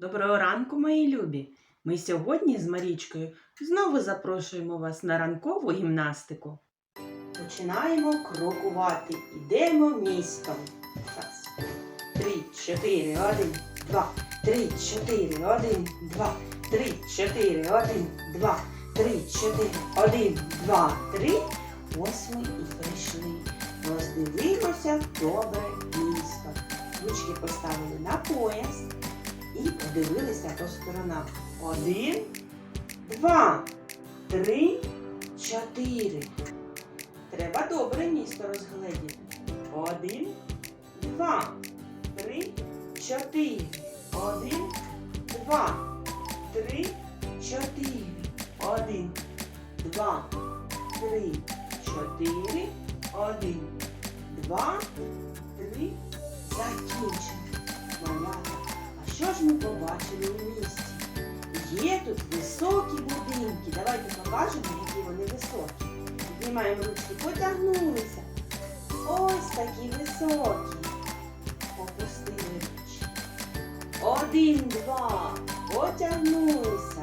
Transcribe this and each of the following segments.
Доброго ранку, мої любі! Ми сьогодні з Марічкою знову запрошуємо вас на ранкову гімнастику. Починаємо крокувати. Ідемо містом. Раз. Три, чотири, один, два, три, чотири, один, два, три, чотири, один, два, три, чотири, один, два, три. Ось ми і прийшли. Роздивимося добре місто. Ручки поставили на пояс і подивилися по сторонах. Один, два, три, чотири. Треба добре місто розгледіти. Один, два, три, чотири. Один, два, три, чотири. Один, два, три, чотири. Один, два, три. А що ж ми побачили у місті? Є тут високі будинки. Давайте покажемо, які вони високі. Піднімаємо ручки, потягнулися. Ось такі високі. Опустили ручки. Один, два. Потягнулися.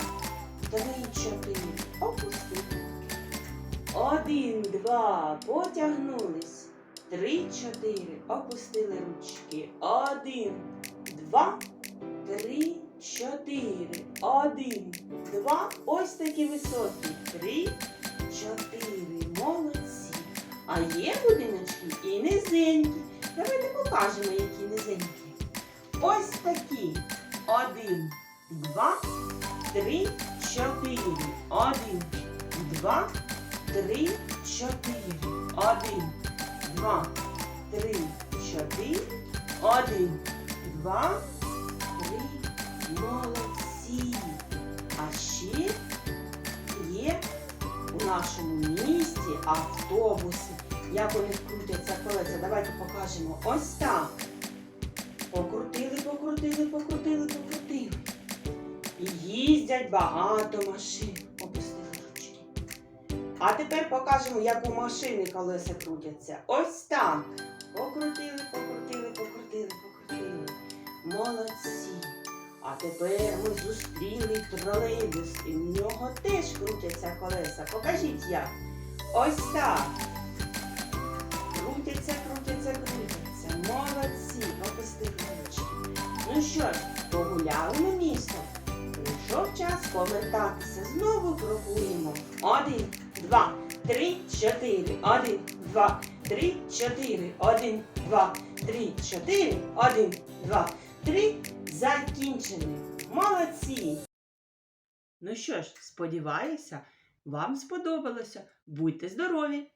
Три, чотири. Опустили. Один, два. Потягнулись. Три, чотири. Опустили ручки. Один, два, три, чотири. Один, два. Ось такі високі. Три, чотири. Молодці. А є будиночки і низенькі. Давайте покажемо, які низенькі. Ось такі. Один, два, три, чотири. Один, два, три, чотири. Один, два, три, чотири. Один, два. Молодці. А ще є у нашому місті автобуси. Як них крутяться колеса. Давайте покажемо. Ось так. Покрутили, покрутили, покрутили, покрутили. І їздять багато машин. Опустили ручки. А тепер покажемо, як у машини колеса крутяться. Ось так. Покрутили, покрутили, тепер ми зустріли тролейбус, і в нього теж крутяться колеса. Покажіть як. Ось так. Крутяться, крутяться, крутяться. Молодці. Ручки. Ну що ж, погуляли ми містом. Прийшов час повертатися. Знову крокуємо. Один, два, три, чотири. Один, два, три, чотири. Один, два, три, чотири. Один, два, три. Закінчені. Молодці. Ну що ж, сподіваюся, вам сподобалося. Будьте здорові!